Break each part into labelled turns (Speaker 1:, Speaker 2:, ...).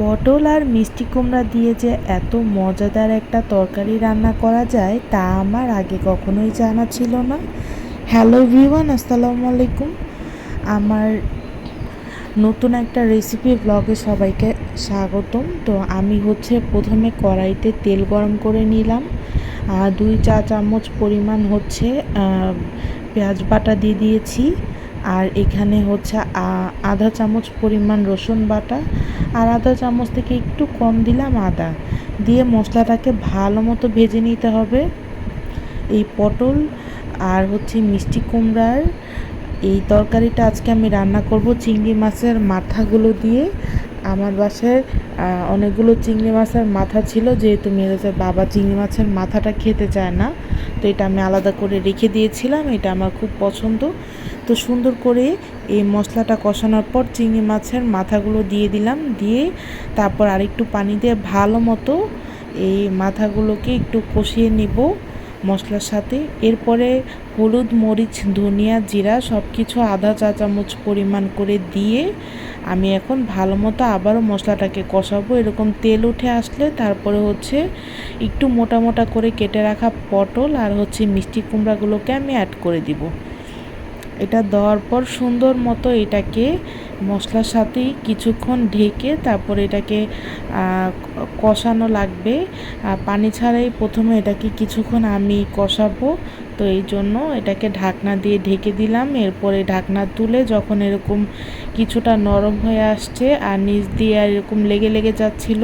Speaker 1: পটল আর মিষ্টি কুমড়া দিয়ে যে এত মজাদার একটা তরকারি রান্না করা যায়, তা আমার আগে কখনোই জানা ছিল না। হ্যালো ভিওয়ান আসসালামু আলাইকুম। আমার নতুন একটা রেসিপি ব্লগে সবাইকে স্বাগতম। তো আমি হচ্ছে প্রথমে কড়াইতে তেল গরম করে নিলাম। আর দুই চা চামচ পরিমাণ হচ্ছে পেঁয়াজ বাটা দিয়ে দিয়েছি। আর এখানে হচ্ছে আধা চামচ পরিমাণ রসুন বাটা। আর আধা চামচ থেকে একটু কম দিলাম আদা। দিয়ে মশলাটাকে ভালো মতো ভেজে নিতে হবে। এই পটল আর হচ্ছে মিষ্টি কুমড়ার এই তরকারিটা আজকে আমি রান্না করব চিংড়ি মাছের মাথাগুলো দিয়ে। আমার বাসায় অনেকগুলো চিংড়ি মাছের মাথা ছিল, যেহেতু মেরেজের বাবা চিংড়ি মাছের মাথাটা খেতে চায় না। তো এটা আমি আলাদা করে রেখে দিয়েছিলাম, এটা আমার খুব পছন্দ। তো সুন্দর করে এই মশলাটা কষানোর পর চিংড়ি মাছের মাথাগুলো দিয়ে দিলাম। দিয়ে তারপর আরেকটু পানি দিয়ে ভালো মতো এই মাথাগুলোকে একটু কষিয়ে নিব মশলার সাথে। এরপরে হলুদ, মরিচ, ধনিয়া, জিরা সব কিছু আধা চা চামচ পরিমাণ করে দিয়ে আমি এখন ভালো মতো আবারও মশলাটাকে কষাবো। এরকম তেল উঠে আসলে তারপরে হচ্ছে একটু মোটা মোটা করে কেটে রাখা পটল আর হচ্ছে মিষ্টি কুমড়াগুলোকে আমি অ্যাড করে দিব। এটা দেওয়ার পর সুন্দর মতো এটাকে মশলার সাথেই কিছুক্ষণ ঢেকে তারপর এটাকে কষানো লাগবে। পানি ছাড়াই প্রথমে এটাকে কিছুক্ষণ আমি কষাবো। তো এই জন্য এটাকে ঢাকনা দিয়ে ঢেকে দিলাম। এরপরে ঢাকনা তুলে যখন এরকম কিছুটা নরম হয়ে আসছে আর নিচ দিয়ে আর এরকম লেগে লেগে যাচ্ছিল,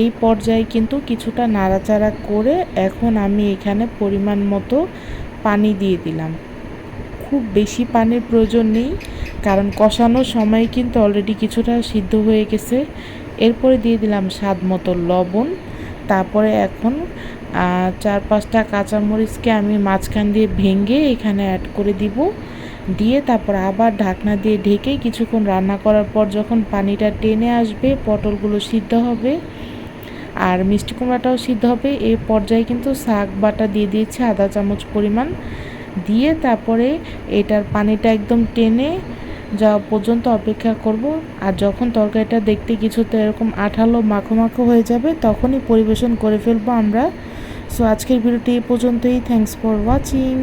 Speaker 1: এই পর্যায়ে কিন্তু কিছুটা নাড়াচাড়া করে এখন আমি এখানে পরিমাণ মতো পানি দিয়ে দিলাম। খুব বেশি পানির প্রয়োজন নেই, কারণ কষানোর সময় কিন্তু অলরেডি কিছুটা সিদ্ধ হয়ে গেছে। এরপরে দিয়ে দিলাম স্বাদ মতো লবণ। তারপরে এখন চার পাঁচটা কাঁচামরিচকে আমি মাঝখান দিয়ে ভেঙে এখানে অ্যাড করে দিব। দিয়ে তারপর আবার ঢাকনা দিয়ে ঢেকে কিছুক্ষণ রান্না করার পর যখন পানিটা টেনে আসবে, পটলগুলো সিদ্ধ হবে। আর মিষ্টি কুমড়াটাও সিদ্ধ হবে। এই পর্যায়ে কিন্তু শাক বাটা দিয়ে দিয়েছি আধা চামচ পরিমাণ। দিয়ে তারপরে এটার পানিটা একদম টেনে যাওয়া পর্যন্ত অপেক্ষা করব, আর যখন তরকারিটা দেখতে কিছুতে এরকম আঠালো মাখো মাখো হয়ে যাবে, তখনই পরিবেশন করে ফেলব আমরা। সো আজকের ভিডিওটি এই পর্যন্তই। Thanks for watching